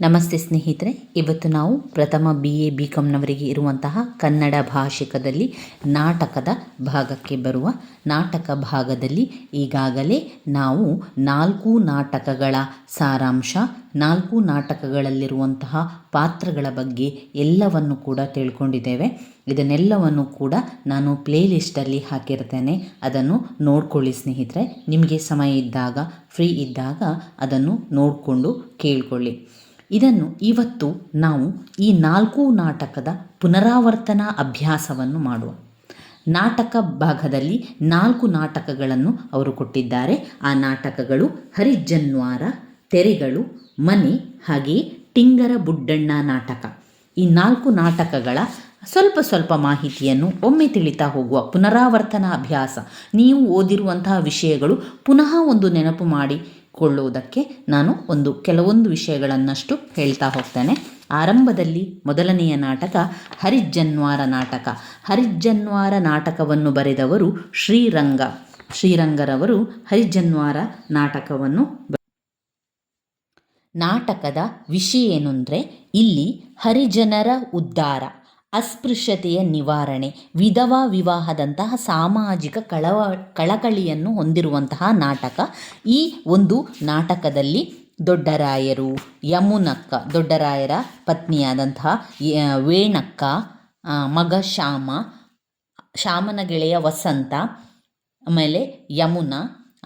ನಮಸ್ತೆ ಸ್ನೇಹಿತರೆ, ಇವತ್ತು ನಾವು ಪ್ರಥಮ ಬಿ ಎ ಬಿ ಕಾಮ್ನವರಿಗೆ ಇರುವಂತಹ ಕನ್ನಡ ಭಾಷಿಕದಲ್ಲಿ ನಾಟಕದ ಭಾಗಕ್ಕೆ ಬರುವ ನಾಟಕ ಭಾಗದಲ್ಲಿ ಈಗಾಗಲೇ ನಾವು ನಾಲ್ಕು ನಾಟಕಗಳ ಸಾರಾಂಶ, ನಾಲ್ಕು ನಾಟಕಗಳಲ್ಲಿರುವಂತಹ ಪಾತ್ರಗಳ ಬಗ್ಗೆ ಎಲ್ಲವನ್ನು ಕೂಡ ತಿಳ್ಕೊಂಡಿದ್ದೇವೆ. ಇದನ್ನೆಲ್ಲವನ್ನು ಕೂಡ ನಾನು ಪ್ಲೇಲಿಸ್ಟಲ್ಲಿ ಹಾಕಿರ್ತೇನೆ. ಅದನ್ನು ನೋಡ್ಕೊಳ್ಳಿ ಸ್ನೇಹಿತರೆ. ನಿಮಗೆ ಸಮಯ ಇದ್ದಾಗ, ಫ್ರೀ ಇದ್ದಾಗ ಅದನ್ನು ನೋಡಿಕೊಂಡು ಕೇಳಿಕೊಳ್ಳಿ. ಇದನ್ನು ಇವತ್ತು ನಾವು ಈ ನಾಲ್ಕು ನಾಟಕದ ಪುನರಾವರ್ತನಾ ಅಭ್ಯಾಸವನ್ನು ಮಾಡುವ. ನಾಟಕ ಭಾಗದಲ್ಲಿ ನಾಲ್ಕು ನಾಟಕಗಳನ್ನು ಅವರು ಕೊಟ್ಟಿದ್ದಾರೆ. ಆ ನಾಟಕಗಳು ಹರಿಜನ್ವಾರ, ತೆರೆಗಳು, ಮನೆ ಹಾಗೆಯೇ ಟಿಂಗರ ಬುಡ್ಡಣ್ಣ ನಾಟಕ. ಈ ನಾಲ್ಕು ನಾಟಕಗಳ ಸ್ವಲ್ಪ ಸ್ವಲ್ಪ ಮಾಹಿತಿಯನ್ನು ಒಮ್ಮೆ ತಿಳಿತಾ ಹೋಗುವ ಪುನರಾವರ್ತನಾ ಅಭ್ಯಾಸ. ನೀವು ಓದಿರುವಂತಹ ವಿಷಯಗಳು ಪುನಃ ಒಂದು ನೆನಪು ಮಾಡಿಕೊಳ್ಳುವುದಕ್ಕೆ ನಾನು ಒಂದು ಕೆಲವೊಂದು ವಿಷಯಗಳನ್ನಷ್ಟು ಹೇಳ್ತಾ ಹೋಗ್ತೇನೆ. ಆರಂಭದಲ್ಲಿ ಮೊದಲನೆಯ ನಾಟಕ ಹರಿಜನ್ವಾರ ನಾಟಕ. ಹರಿಜನ್ವಾರ ನಾಟಕವನ್ನು ಬರೆದವರು ಶ್ರೀರಂಗ. ಶ್ರೀರಂಗರವರು ಹರಿಜನ್ವಾರ ನಾಟಕವನ್ನು ನಾಟಕದ ವಿಷಯ ಏನು ಇಲ್ಲಿ ಹರಿಜನರ ಉದ್ಧಾರ. ಅಸ್ಪೃಶ್ಯತೆಯ ನಿವಾರಣೆ, ವಿಧವಾ ವಿವಾಹದಂತಹ ಸಾಮಾಜಿಕ ಕಳವ, ಕಳಕಳಿಯನ್ನು ಹೊಂದಿರುವಂತಹ ನಾಟಕ. ಈ ಒಂದು ನಾಟಕದಲ್ಲಿ ದೊಡ್ಡರಾಯರು, ಯಮುನಕ್ಕ, ದೊಡ್ಡರಾಯರ ಪತ್ನಿಯಾದಂತಹ ವೇಣಕ್ಕ ಮಗ ಶ್ಯಾಮ, ಶ್ಯಾಮನ ಗೆಳೆಯ ವಸಂತ, ಆಮೇಲೆ ಯಮುನ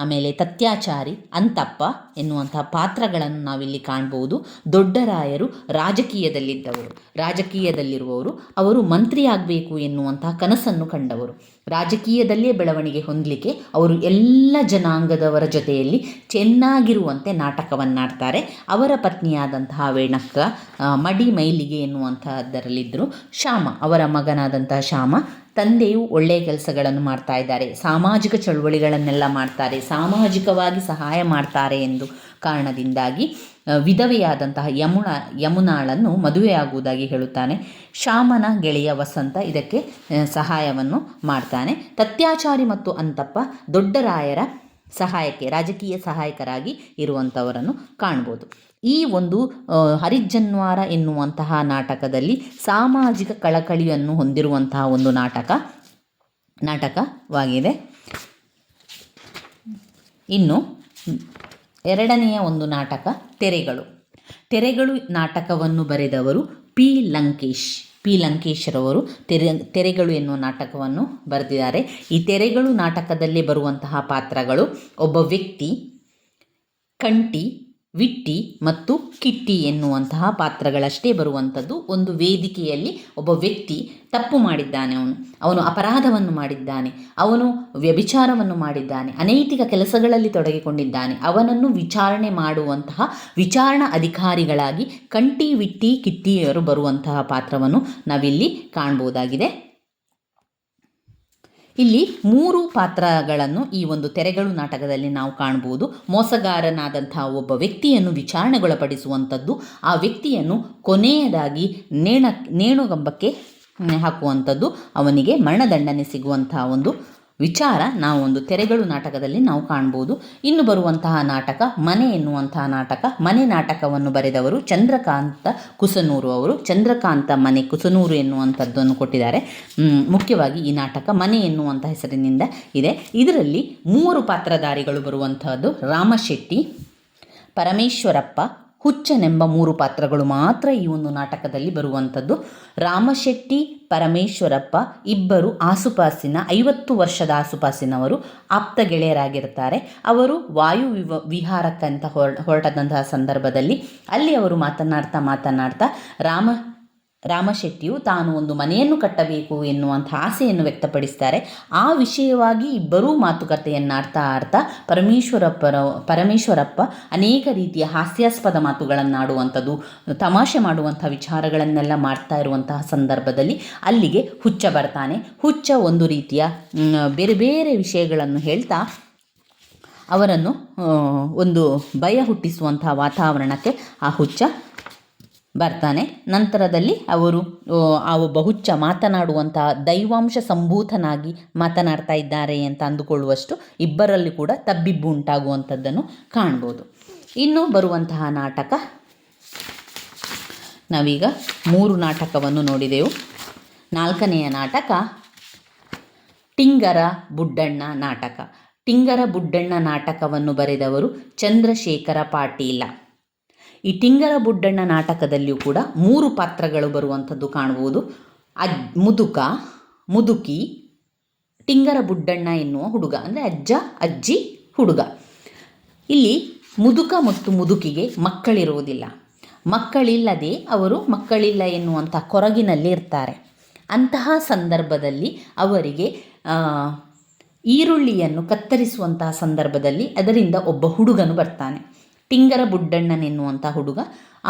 ಆಮೇಲೆ ತತ್ಯಾಚಾರಿ, ಅಂತಪ್ಪ ಎನ್ನುವಂತಹ ಪಾತ್ರಗಳನ್ನು ನಾವಿಲ್ಲಿ ಕಾಣ್ಬೋದು. ದೊಡ್ಡರಾಯರು ರಾಜಕೀಯದಲ್ಲಿದ್ದವರು. ರಾಜಕೀಯದಲ್ಲಿರುವವರು. ಅವರು ಮಂತ್ರಿ ಆಗಬೇಕು ಎನ್ನುವಂತಹ ಕನಸನ್ನು ಕಂಡವರು. ರಾಜಕೀಯದಲ್ಲೇ ಬೆಳವಣಿಗೆ ಹೊಂದಲಿಕ್ಕೆ ಅವರು ಎಲ್ಲ ಜನಾಂಗದವರ ಜೊತೆಯಲ್ಲಿ ಚೆನ್ನಾಗಿರುವಂತೆ ನಾಟಕವನ್ನಾಡ್ತಾರೆ. ಅವರ ಪತ್ನಿಯಾದಂತಹ ವೇಣಕ್ಕ ಮಡಿ ಮೈಲಿಗೆ ಎನ್ನುವಂತಹದ್ದರಲ್ಲಿದ್ದರು. ಶ್ಯಾಮ, ಅವರ ಮಗನಾದಂತಹ ಶ್ಯಾಮ ತಂದೆಯು ಒಳ್ಳೆಯ ಕೆಲಸಗಳನ್ನು ಮಾಡ್ತಾ ಇದ್ದಾರೆ. ಸಾಮಾಜಿಕ ಚಳುವಳಿಗಳನ್ನೆಲ್ಲ ಮಾಡ್ತಾರೆ. ಸಾಮಾಜಿಕವಾಗಿ ಸಹಾಯ ಮಾಡ್ತಾರೆ ಎಂದು ಕಾರಣದಿಂದಾಗಿ ವಿಧವೆಯಾದಂತಹ ಯಮುನ ಯಮುನಾಳನ್ನು ಮದುವೆಯಾಗುವುದಾಗಿ ಹೇಳುತ್ತಾನೆ. ಶಾಮನ ಗೆಳೆಯ ವಸಂತ ಇದಕ್ಕೆ ಸಹಾಯವನ್ನು ಮಾಡ್ತಾನೆ. ತತ್ಯಾಚಾರಿ ಮತ್ತು ಅಂತಪ್ಪ ದೊಡ್ಡರಾಯರ ಸಹಾಯಕ್ಕೆ, ರಾಜಕೀಯ ಸಹಾಯಕರಾಗಿ ಇರುವಂಥವರನ್ನು ಕಾಣ್ಬೋದು. ಈ ಒಂದು ಹರಿಜ್ಜನ್ವಾರ ಹರಿಜನ್ವಾರ ಎನ್ನುವಂತಹ ನಾಟಕದಲ್ಲಿ ಸಾಮಾಜಿಕ ಕಳಕಳಿಯನ್ನು ಹೊಂದಿರುವಂತಹ ಒಂದು ನಾಟಕ, ನಾಟಕವಾಗಿದೆ. ಇನ್ನು ಎರಡನೆಯ ಒಂದು ನಾಟಕ, ತೆರೆಗಳು. ತೆರೆಗಳು ನಾಟಕವನ್ನು ಬರೆದವರು ಪಿ ಲಂಕೇಶ್. ಪಿ ಲಂಕೇಶ್ರವರು ತೆರೆ, ತೆರೆಗಳು ಎನ್ನುವ ನಾಟಕವನ್ನು ಬರೆದಿದ್ದಾರೆ. ಈ ತೆರೆಗಳು ನಾಟಕದಲ್ಲಿ ಬರುವಂತಹ ಪಾತ್ರಗಳು, ಒಬ್ಬ ವ್ಯಕ್ತಿ ಕಂಟಿ ವಿಟ್ಟಿ ಮತ್ತು ಕಿಟ್ಟಿ ಎನ್ನುವಂತಹ ಪಾತ್ರಗಳಷ್ಟೇ ಬರುವಂಥದ್ದು. ಒಂದು ವೇದಿಕೆಯಲ್ಲಿ ಒಬ್ಬ ವ್ಯಕ್ತಿ ತಪ್ಪು ಮಾಡಿದ್ದಾನೆ ಅವನು. ಅವನು ಅಪರಾಧವನ್ನು ಮಾಡಿದ್ದಾನೆ. ಅವನು ವ್ಯಭಿಚಾರವನ್ನು ಮಾಡಿದ್ದಾನೆ. ಅನೈತಿಕ ಕೆಲಸಗಳಲ್ಲಿ ತೊಡಗಿಕೊಂಡಿದ್ದಾನೆ. ಅವನನ್ನು ವಿಚಾರಣೆ ಮಾಡುವಂತಹ ವಿಚಾರಣಾ ಅಧಿಕಾರಿಗಳಾಗಿ ಕಂಟಿ ವಿಟ್ಟಿ ಕಿಟ್ಟಿಯವರು ಬರುವಂತಹ ಪಾತ್ರವನ್ನು ನಾವಿಲ್ಲಿ ಕಾಣ್ಬೋದಾಗಿದೆ. ಇಲ್ಲಿ ಮೂರು ಪಾತ್ರಗಳನ್ನು ಈ ಒಂದು ತೆರೆಗಳು ನಾಟಕದಲ್ಲಿ ನಾವು ಕಾಣಬಹುದು. ಮೋಸಗಾರನಾದಂತಹ ಒಬ್ಬ ವ್ಯಕ್ತಿಯನ್ನು ವಿಚಾರಣೆಗೊಳಪಡಿಸುವಂಥದ್ದು, ಆ ವ್ಯಕ್ತಿಯನ್ನು ಕೊನೆಯದಾಗಿ ನೇಣ, ನೇಣುಗಂಬಕ್ಕೆ ಹಾಕುವಂಥದ್ದು, ಅವನಿಗೆ ಮರಣದಂಡನೆ ಸಿಗುವಂತಹ ಒಂದು ವಿಚಾರ ನಾವು ಒಂದು ತೆರೆಗಳು ನಾಟಕದಲ್ಲಿ ನಾವು ಕಾಣ್ಬೋದು. ಇನ್ನು ಬರುವಂತಹ ನಾಟಕ, ಮನೆ ಎನ್ನುವಂತಹ ನಾಟಕ, ಮನೆ ನಾಟಕವನ್ನು ಬರೆದವರು ಚಂದ್ರಕಾಂತ ಕುಸನೂರು ಅವರು. ಚಂದ್ರಕಾಂತ ಮನೆ ಕುಸನೂರು ಎನ್ನುವಂಥದ್ದನ್ನು ಕೊಟ್ಟಿದ್ದಾರೆ. ಮುಖ್ಯವಾಗಿ ಈ ನಾಟಕ ಮನೆ ಎನ್ನುವಂಥ ಹೆಸರಿನಿಂದ ಇದೆ. ಇದರಲ್ಲಿ ಮೂವರು ಪಾತ್ರಧಾರಿಗಳು ಬರುವಂತಹದ್ದು ರಾಮಶೆಟ್ಟಿ, ಪರಮೇಶ್ವರಪ್ಪ ಹುಚ್ಚನೆಂಬ ಮೂರು ಪಾತ್ರಗಳು ಮಾತ್ರ ಈ ಒಂದು ನಾಟಕದಲ್ಲಿ ಬರುವಂಥದ್ದು. ರಾಮಶೆಟ್ಟಿ, ಪರಮೇಶ್ವರಪ್ಪ ಇಬ್ಬರು ಆಸುಪಾಸಿನ, ಐವತ್ತು ವರ್ಷದ ಆಸುಪಾಸಿನವರು ಆಪ್ತ ಗೆಳೆಯರಾಗಿರ್ತಾರೆ. ಅವರು ವಾಯು ವಿವ, ವಿಹಾರಕ್ಕಂತ ಹೊರ, ಹೊರಟದಂತಹ ಸಂದರ್ಭದಲ್ಲಿ ಅಲ್ಲಿ ಅವರು ಮಾತನಾಡ್ತಾ ಮಾತನಾಡ್ತಾ ರಾಮ ರಾಮಶೆಟ್ಟಿಯು ತಾನು ಒಂದು ಮನೆಯನ್ನು ಕಟ್ಟಬೇಕು ಎನ್ನುವಂಥ ಆಸೆಯನ್ನು ವ್ಯಕ್ತಪಡಿಸ್ತಾರೆ. ಆ ವಿಷಯವಾಗಿ ಇಬ್ಬರೂ ಮಾತುಕತೆಯನ್ನಾಡ್ತಾ ಆಡ್ತಾ ಪರಮೇಶ್ವರಪ್ಪರ, ಪರಮೇಶ್ವರಪ್ಪ ಅನೇಕ ರೀತಿಯ ಹಾಸ್ಯಾಸ್ಪದ ಮಾತುಗಳನ್ನಾಡುವಂಥದ್ದು, ತಮಾಷೆ ಮಾಡುವಂಥ ವಿಚಾರಗಳನ್ನೆಲ್ಲ ಮಾಡ್ತಾ ಇರುವಂತಹ ಸಂದರ್ಭದಲ್ಲಿ ಅಲ್ಲಿಗೆ ಹುಚ್ಚ ಬರ್ತಾನೆ. ಹುಚ್ಚ ಒಂದು ರೀತಿಯ ಬೇರೆ ಬೇರೆ ವಿಷಯಗಳನ್ನು ಹೇಳ್ತಾ ಅವರನ್ನು ಒಂದು ಭಯ ಹುಟ್ಟಿಸುವಂತಹ ವಾತಾವರಣಕ್ಕೆ ಆ ಹುಚ್ಚ ಬರ್ತಾನೆ. ನಂತರದಲ್ಲಿ ಅವರು ಆ, ಒಬ್ಬ ಹುಚ್ಚ ಮಾತನಾಡುವಂತಹ ದೈವಾಂಶ ಸಂಭೂತನಾಗಿ ಮಾತನಾಡ್ತಾ ಇದ್ದಾರೆ ಅಂತ ಅಂದುಕೊಳ್ಳುವಷ್ಟು ಇಬ್ಬರಲ್ಲಿ ಕೂಡ ತಬ್ಬಿಬ್ಬು ಉಂಟಾಗುವಂಥದ್ದನ್ನು ಕಾಣ್ಬೋದು. ಇನ್ನು ಬರುವಂತಹ ನಾಟಕ. ನಾವೀಗ ಮೂರು ನಾಟಕವನ್ನು ನೋಡಿದೆವು. ನಾಲ್ಕನೆಯ ನಾಟಕ ಟಿಂಗರ ಬುಡ್ಡಣ್ಣ ನಾಟಕ. ಟಿಂಗರ ಬುಡ್ಡಣ್ಣ ನಾಟಕವನ್ನು ಬರೆದವರು ಚಂದ್ರಶೇಖರ ಪಾಟೀಲ. ಈ ಟಿಂಗರ ಬುಡ್ಡಣ್ಣ ನಾಟಕದಲ್ಲಿಯೂ ಕೂಡ ಮೂರು ಪಾತ್ರಗಳು ಬರುವಂಥದ್ದು ಕಾಣಬಹುದು ಅಜ್, ಮುದುಕ, ಮುದುಕಿ, ಟಿಂಗರ ಬುಡ್ಡಣ್ಣ ಎನ್ನುವ ಹುಡುಗ, ಅಂದರೆ ಅಜ್ಜ, ಅಜ್ಜಿ, ಹುಡುಗ. ಇಲ್ಲಿ ಮುದುಕ ಮತ್ತು ಮುದುಕಿಗೆ ಮಕ್ಕಳಿರುವುದಿಲ್ಲ. ಮಕ್ಕಳಿಲ್ಲದೆ ಅವರು ಮಕ್ಕಳಿಲ್ಲ ಎನ್ನುವಂಥ ಕೊರಗಿನಲ್ಲಿ ಇರ್ತಾರೆ. ಅಂತಹ ಸಂದರ್ಭದಲ್ಲಿ ಅವರಿಗೆ ಈರುಳ್ಳಿಯನ್ನು ಕತ್ತರಿಸುವಂತಹ ಸಂದರ್ಭದಲ್ಲಿ ಅದರಿಂದ ಒಬ್ಬ ಹುಡುಗನು ಬರ್ತಾನೆ. ಟಿಂಗರ ಬುಡ್ಡಣ್ಣನೆನ್ನುವಂಥ ಹುಡುಗ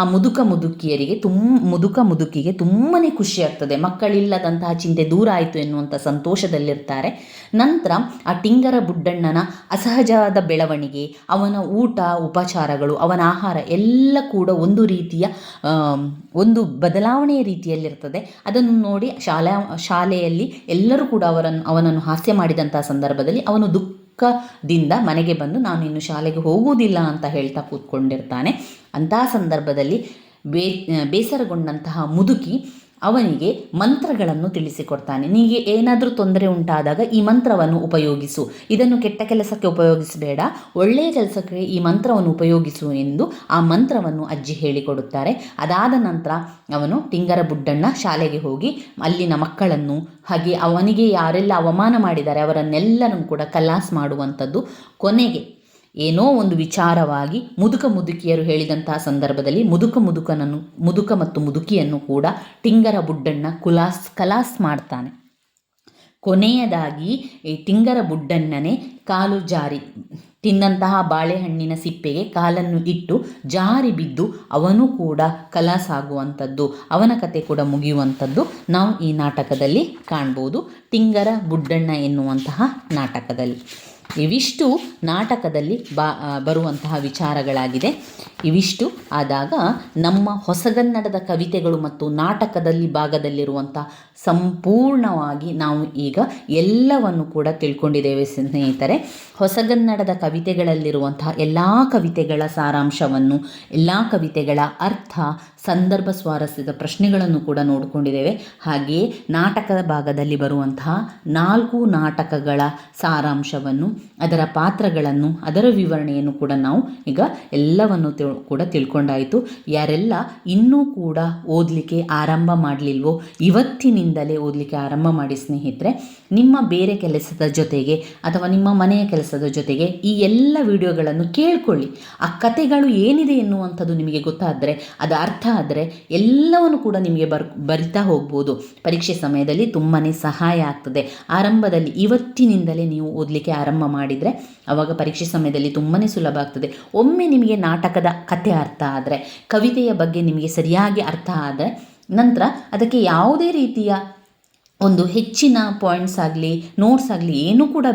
ಆ ಮುದುಕ ಮುದುಕಿಯರಿಗೆ ತುಂ ಮುದುಕ ಮುದುಕಿಗೆ ತುಂಬಾ ಖುಷಿಯಾಗ್ತದೆ ಮಕ್ಕಳಿಲ್ಲದಂತಹ ಚಿಂತೆ ದೂರ ಆಯಿತು ಎನ್ನುವಂಥ ಸಂತೋಷದಲ್ಲಿರ್ತಾರೆ. ನಂತರ ಆ ಟಿಂಗರ ಬುಡ್ಡಣ್ಣನ ಅಸಹಜವಾದ ಬೆಳವಣಿಗೆ, ಅವನ ಊಟ, ಉಪಚಾರಗಳು, ಅವನ ಆಹಾರ ಎಲ್ಲ ಕೂಡ ಒಂದು ರೀತಿಯ ಒಂದು ಬದಲಾವಣೆಯ ರೀತಿಯಲ್ಲಿರ್ತದೆ. ಅದನ್ನು ನೋಡಿ ಶಾಲಾ, ಶಾಲೆಯಲ್ಲಿ ಎಲ್ಲರೂ ಕೂಡ ಅವರನ್ನು, ಅವನನ್ನು ಹಾಸ್ಯ ಮಾಡಿದಂಥ ಸಂದರ್ಭದಲ್ಲಿ ಅವನು ದುಃಖದಿಂದ ಮನೆಗೆ ಬಂದು ನಾನು ಇನ್ನು ಶಾಲೆಗೆ ಹೋಗುವುದಿಲ್ಲ ಅಂತ ಹೇಳ್ತಾ ಕೂತ್ಕೊಂಡಿರ್ತಾನೆ. ಅಂತಹ ಸಂದರ್ಭದಲ್ಲಿ ಬೇ, ಬೇಸರಗೊಂಡಂತಹ ಮುದುಕಿ ಅವನಿಗೆ ಮಂತ್ರಗಳನ್ನು ತಿಳಿಸಿಕೊಡ್ತಾನೆ. ನಿನಗೆ ಏನಾದರೂ ತೊಂದರೆ ಉಂಟಾದಾಗ ಈ ಮಂತ್ರವನ್ನು ಉಪಯೋಗಿಸು. ಇದನ್ನು ಕೆಟ್ಟ ಕೆಲಸಕ್ಕೆ ಉಪಯೋಗಿಸಬೇಡ. ಒಳ್ಳೆಯ ಕೆಲಸಕ್ಕೆ ಈ ಮಂತ್ರವನ್ನು ಉಪಯೋಗಿಸು ಎಂದು ಆ ಮಂತ್ರವನ್ನು ಅಜ್ಜಿ ಹೇಳಿಕೊಡುತ್ತಾರೆ. ಅದಾದ ನಂತರ ಅವನು ಟಿಂಗರ ಬುಡ್ಡಣ್ಣ ಶಾಲೆಗೆ ಹೋಗಿ ಅಲ್ಲಿನ ಮಕ್ಕಳನ್ನು ಹಾಗೆ ಅವನಿಗೆ ಯಾರೆಲ್ಲ ಅವಮಾನ ಮಾಡಿದ್ದಾರೆ ಅವರನ್ನೆಲ್ಲರನ್ನು ಕೂಡ ಕಲಾಸ್ ಮಾಡುವಂಥದ್ದು ಕೊನೆಗೆ ಏನೋ ಒಂದು ವಿಚಾರವಾಗಿ ಮುದುಕ ಮುದುಕಿಯರು ಹೇಳಿದಂತಹ ಸಂದರ್ಭದಲ್ಲಿ ಮುದುಕ ಮುದುಕನನ್ನು, ಮುದುಕ ಮತ್ತು ಮುದುಕಿಯನ್ನು ಕೂಡ ಟಿಂಗರ ಬುಡ್ಡಣ್ಣ ಕುಲಾಸ್, ಕಲಾಸ್ ಮಾಡ್ತಾನೆ. ಕೊನೆಯದಾಗಿ ಈ ಟಿಂಗರ ಬುಡ್ಡಣ್ಣನೇ ಕಾಲು ಜಾರಿ, ತಿಂದಂತಹ ಬಾಳೆಹಣ್ಣಿನ ಸಿಪ್ಪೆಗೆ ಕಾಲನ್ನು ಇಟ್ಟು ಜಾರಿ ಬಿದ್ದು ಅವನು ಕೂಡ ಕಲಾಸಾಗುವಂಥದ್ದು, ಅವನ ಕತೆ ಕೂಡ ಮುಗಿಯುವಂಥದ್ದು ನಾವು ಈ ನಾಟಕದಲ್ಲಿ ಕಾಣ್ಬೋದು. ಟಿಂಗರ ಬುಡ್ಡಣ್ಣ ಎನ್ನುವಂತಹ ನಾಟಕದಲ್ಲಿ. ಇವಿಷ್ಟು ನಾಟಕದಲ್ಲಿ ಬಾ ಬರುವಂತಹ ವಿಚಾರಗಳಾಗಿದೆ. ಇವಿಷ್ಟು ಆದಾಗ ನಮ್ಮ ಹೊಸಗನ್ನಡದ ಕವಿತೆಗಳು ಮತ್ತು ನಾಟಕದಲ್ಲಿ ಭಾಗದಲ್ಲಿರುವಂಥ ಸಂಪೂರ್ಣವಾಗಿ ನಾವು ಈಗ ಎಲ್ಲವನ್ನು ಕೂಡ ತಿಳ್ಕೊಂಡಿದ್ದೇವೆ ಸ್ನೇಹಿತರೆ. ಹೊಸಗನ್ನಡದ ಕವಿತೆಗಳಲ್ಲಿರುವಂತಹ ಎಲ್ಲ ಕವಿತೆಗಳ ಸಾರಾಂಶವನ್ನು, ಎಲ್ಲ ಕವಿತೆಗಳ ಅರ್ಥ ಸಂದರ್ಭ ಸ್ವಾರಸ್ಯದ ಪ್ರಶ್ನೆಗಳನ್ನು ಕೂಡ ನೋಡಿಕೊಂಡಿದ್ದೇವೆ. ಹಾಗೆಯೇ ನಾಟಕದ ಭಾಗದಲ್ಲಿ ಬರುವಂತಹ ನಾಲ್ಕು ನಾಟಕಗಳ ಸಾರಾಂಶವನ್ನು, ಅದರ ಪಾತ್ರಗಳನ್ನು, ಅದರ ವಿವರಣೆಯನ್ನು ಕೂಡ ನಾವು ಈಗ ಎಲ್ಲವನ್ನು ಕೂಡ ತಿಳ್ಕೊಂಡಾಯಿತು. ಯಾರೆಲ್ಲ ಇನ್ನೂ ಕೂಡ ಓದಲಿಕ್ಕೆ ಆರಂಭ ಮಾಡಲಿಲ್ವೋ, ಇವತ್ತಿನಿಂದಲೇ ಓದಲಿಕ್ಕೆ ಆರಂಭ ಮಾಡಿ ಸ್ನೇಹಿತರೆ, ನಿಮ್ಮ ಬೇರೆ ಕೆಲಸದ ಜೊತೆಗೆ ಅಥವಾ ನಿಮ್ಮ ಮನೆಯ ಕೆಲಸದ ಜೊತೆಗೆ ಈ ಎಲ್ಲ ವಿಡಿಯೋಗಳನ್ನು ಕೇಳ್ಕೊಳ್ಳಿ. ಆ ಕತೆಗಳು ಏನಿದೆ ಎನ್ನುವಂಥದ್ದು ನಿಮಗೆ ಗೊತ್ತಾದರೆ, ಅದು ಅರ್ಥ ಆದರೆ ಎಲ್ಲವನ್ನು ಕೂಡ ನಿಮಗೆ ಬರ್, ಬರಿತಾ ಹೋಗ್ಬೋದು. ಪರೀಕ್ಷೆ ಸಮಯದಲ್ಲಿ ತುಂಬಾ ಸಹಾಯ ಆಗ್ತದೆ. ಆರಂಭದಲ್ಲಿ ಇವತ್ತಿನಿಂದಲೇ ನೀವು ಓದಲಿಕ್ಕೆ ಆರಂಭ ಮಾಡಿದರೆ ಆವಾಗ ಪರೀಕ್ಷೆ ಸಮಯದಲ್ಲಿ ತುಂಬಾ ಸುಲಭ ಆಗ್ತದೆ. ಒಮ್ಮೆ ನಿಮಗೆ ನಾಟಕದ ಕತೆ ಅರ್ಥ ಆದರೆ, ಕವಿತೆಯ ಬಗ್ಗೆ ನಿಮಗೆ ಸರಿಯಾಗಿ ಅರ್ಥ ಆದರೆ ನಂತರ ಅದಕ್ಕೆ ಯಾವುದೇ ರೀತಿಯ ಒಂದು ಹೆಚ್ಚಿನ ಪಾಯಿಂಟ್ಸ್ ಆಗಲಿ ನೋಟ್ಸ್ ಆಗಲಿ ಏನೂ ಕೂಡ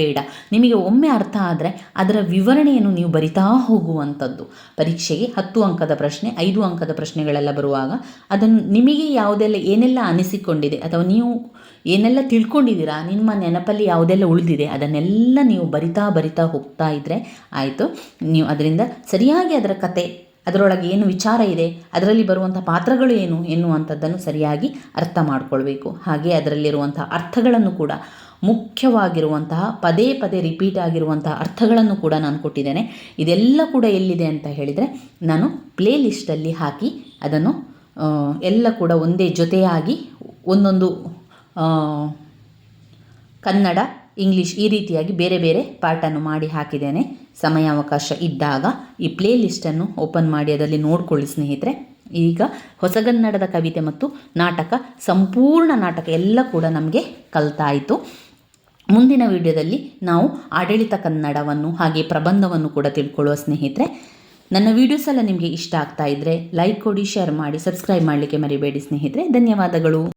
ಬೇಡ. ನಿಮಗೆ ಒಮ್ಮೆ ಅರ್ಥ ಆದರೆ ಅದರ ವಿವರಣೆಯನ್ನು ನೀವು ಬರಿತಾ ಹೋಗುವಂಥದ್ದು. ಪರೀಕ್ಷೆಗೆ ಹತ್ತು ಅಂಕದ ಪ್ರಶ್ನೆ, ಐದು ಅಂಕದ ಪ್ರಶ್ನೆಗಳೆಲ್ಲ ಬರುವಾಗ ಅದನ್ನು ನಿಮಗೆ ಯಾವುದೆಲ್ಲ, ಏನೆಲ್ಲ ಅನಿಸಿಕೊಂಡಿದೆ ಅಥವಾ ನೀವು ಏನೆಲ್ಲ ತಿಳ್ಕೊಂಡಿದ್ದೀರಾ, ನಿಮ್ಮ ನೆನಪಲ್ಲಿ ಯಾವುದೆಲ್ಲ ಉಳಿದಿದೆ ಅದನ್ನೆಲ್ಲ ನೀವು ಬರಿತಾ ಬರಿತಾ ಹೋಗ್ತಾ ಇದ್ದರೆ ಆಯಿತು. ನೀವು ಅದರಿಂದ ಸರಿಯಾಗಿ ಅದರ ಕತೆ ಅದರೊಳಗೆ ಏನು ವಿಚಾರ ಇದೆ, ಅದರಲ್ಲಿ ಬರುವಂಥ ಪಾತ್ರಗಳು ಏನು ಎನ್ನುವಂಥದ್ದನ್ನು ಸರಿಯಾಗಿ ಅರ್ಥ ಮಾಡಿಕೊಳ್ಬೇಕು. ಹಾಗೆ ಅದರಲ್ಲಿರುವಂಥ ಅರ್ಥಗಳನ್ನು ಕೂಡ, ಮುಖ್ಯವಾಗಿರುವಂತಹ, ಪದೇ ಪದೇ ರಿಪೀಟ್ ಆಗಿರುವಂತಹ ಅರ್ಥಗಳನ್ನು ಕೂಡ ನಾನು ಕೊಟ್ಟಿದ್ದೇನೆ. ಇದೆಲ್ಲ ಕೂಡ ಎಲ್ಲಿದೆ ಅಂತ ಹೇಳಿದರೆ, ನಾನು ಪ್ಲೇ ಲಿಸ್ಟಲ್ಲಿ ಹಾಕಿ ಅದನ್ನು ಎಲ್ಲ ಕೂಡ ಒಂದೇ ಜೊತೆಯಾಗಿ ಒಂದೊಂದು ಕನ್ನಡ ಇಂಗ್ಲೀಷ್ ಈ ರೀತಿಯಾಗಿ ಬೇರೆ ಬೇರೆ ಪಾರ್ಟನ್ನು ಮಾಡಿ ಹಾಕಿದ್ದೇನೆ. ಸಮಯಾವಕಾಶ ಇದ್ದಾಗ ಈ ಪ್ಲೇ ಲಿಸ್ಟನ್ನು ಓಪನ್ ಮಾಡಿ ಅದರಲ್ಲಿ ನೋಡ್ಕೊಳ್ಳಿ ಸ್ನೇಹಿತರೆ. ಈಗ ಹೊಸಗನ್ನಡದ ಕವಿತೆ ಮತ್ತು ನಾಟಕ, ಸಂಪೂರ್ಣ ನಾಟಕ ಎಲ್ಲ ಕೂಡ ನಮಗೆ ಕಲ್ತಾಯಿತು ಮುಂದಿನ ವಿಡಿಯೋದಲ್ಲಿ ನಾವು ಆಡಳಿತ ಕನ್ನಡವನ್ನು ಹಾಗೆ ಪ್ರಬಂಧವನ್ನು ಕೂಡ ತಿಳ್ಕೊಳ್ಳುವ ಸ್ನೇಹಿತರೆ. ನನ್ನ ವಿಡಿಯೋಸ್ ಎಲ್ಲ ನಿಮಗೆ ಇಷ್ಟ ಆಗ್ತಾ ಇದ್ದರೆ ಲೈಕ್ ಕೊಡಿ ಶೇರ್ ಮಾಡಿ ಸಬ್ಸ್ಕ್ರೈಬ್ ಮಾಡಲಿಕ್ಕೆ ಮರಿಬೇಡಿ ಸ್ನೇಹಿತರೆ. ಧನ್ಯವಾದಗಳು.